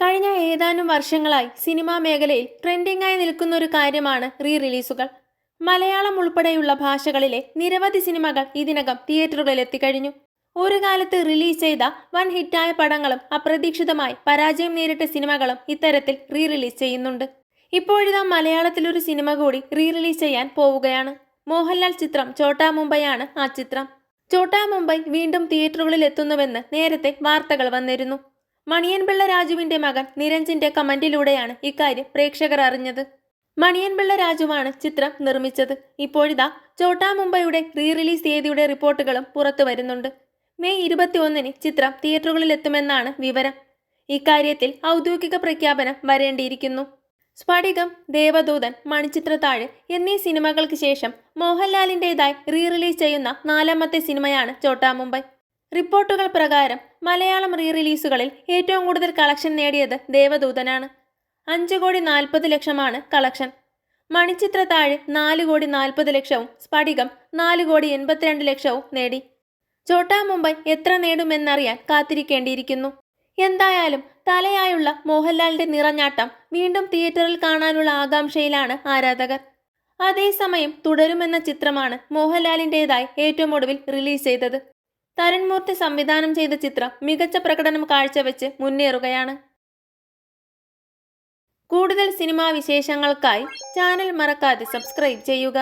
കഴിഞ്ഞ ഏതാനും വർഷങ്ങളായി സിനിമാ മേഖലയിൽ ട്രെൻഡിംഗ് ആയി നിൽക്കുന്ന ഒരു കാര്യമാണ് റീ റിലീസുകൾ മലയാളം ഉൾപ്പെടെയുള്ള ഭാഷകളിലെ നിരവധി സിനിമകൾ ഇതിനകം തിയേറ്ററുകളിൽ എത്തിക്കഴിഞ്ഞു ഒരു കാലത്ത് റിലീസ് ചെയ്ത വൻ ഹിറ്റായ പടങ്ങളും അപ്രതീക്ഷിതമായി പരാജയം നേരിട്ട സിനിമകളും ഇത്തരത്തിൽ റീ റിലീസ് ചെയ്യുന്നുണ്ട്. ഇപ്പോഴിതാ മലയാളത്തിലൊരു സിനിമ കൂടി റീ റിലീസ് ചെയ്യാൻ പോവുകയാണ്. മോഹൻലാൽ ചിത്രം ചോട്ടാ മുംബൈയാണ് ആ ചിത്രം. ചോട്ടാ മുംബൈ വീണ്ടും തിയേറ്ററുകളിൽ എത്തുന്നുവെന്ന് നേരത്തെ വാർത്തകൾ വന്നിരുന്നു. മണിയൻപിള്ള രാജുവിന്റെ മകൻ നിരഞ്ജിന്റെ കമന്റിലൂടെയാണ് ഇക്കാര്യം പ്രേക്ഷകർ അറിഞ്ഞത്. മണിയൻപിള്ള രാജുവാണ് ചിത്രം നിർമ്മിച്ചത്. ഇപ്പോഴിതാ ചോട്ടാ മുംബൈയുടെ റീ റിലീസ് തീയതിയുടെ റിപ്പോർട്ടുകളും പുറത്തു വരുന്നുണ്ട്. മെയ് ഇരുപത്തിയൊന്നിന് ചിത്രം തിയേറ്ററുകളിൽ എത്തുമെന്നാണ് വിവരം. ഇക്കാര്യത്തിൽ ഔദ്യോഗിക പ്രഖ്യാപനം വരേണ്ടിയിരിക്കുന്നു. സ്ഫടികം ദേവദൂതൻ മണിച്ചിത്രത്താഴ് എന്നീ സിനിമകൾക്ക് ശേഷം മോഹൻലാലിന്റെതായി റീ റിലീസ് ചെയ്യുന്ന നാലാമത്തെ സിനിമയാണ് ചോട്ടാ മുംബൈ റിപ്പോർട്ടുകൾ പ്രകാരം മലയാളം റീ റിലീസുകളിൽ ഏറ്റവും കൂടുതൽ കളക്ഷൻ നേടിയത് ദേവദൂതനാണ്. അഞ്ച് കോടി നാൽപ്പത് ലക്ഷമാണ് കളക്ഷൻ. മണിച്ചിത്ര താഴെ നാല് കോടി നാൽപ്പത് ലക്ഷവും സ്ഫടികം നാല് കോടി എൺപത്തിരണ്ട് ലക്ഷവും നേടി. ചോട്ടാ മുംബൈ എത്ര നേടുമെന്നറിയാൻ കാത്തിരിക്കേണ്ടിയിരിക്കുന്നു. എന്തായാലും തലയായുള്ള മോഹൻലാലിന്റെ നിറഞ്ഞാട്ടം വീണ്ടും തിയേറ്ററിൽ കാണാനുള്ള ആകാംക്ഷയിലാണ് ആരാധകർ. അതേസമയം തുടരുമെന്ന ചിത്രമാണ് മോഹൻലാലിന്റെതായി ഏറ്റവും ഒടുവിൽ റിലീസ് ചെയ്തത്. തരൺമൂർത്തി സംവിധാനം ചെയ്ത ചിത്രം മികച്ച പ്രകടനം കാഴ്ചവെച്ച് മുന്നേറുകയാണ്. കൂടുതൽ സിനിമാ വിശേഷങ്ങൾക്കായി ചാനൽ മറക്കാതെ സബ്സ്ക്രൈബ് ചെയ്യുക.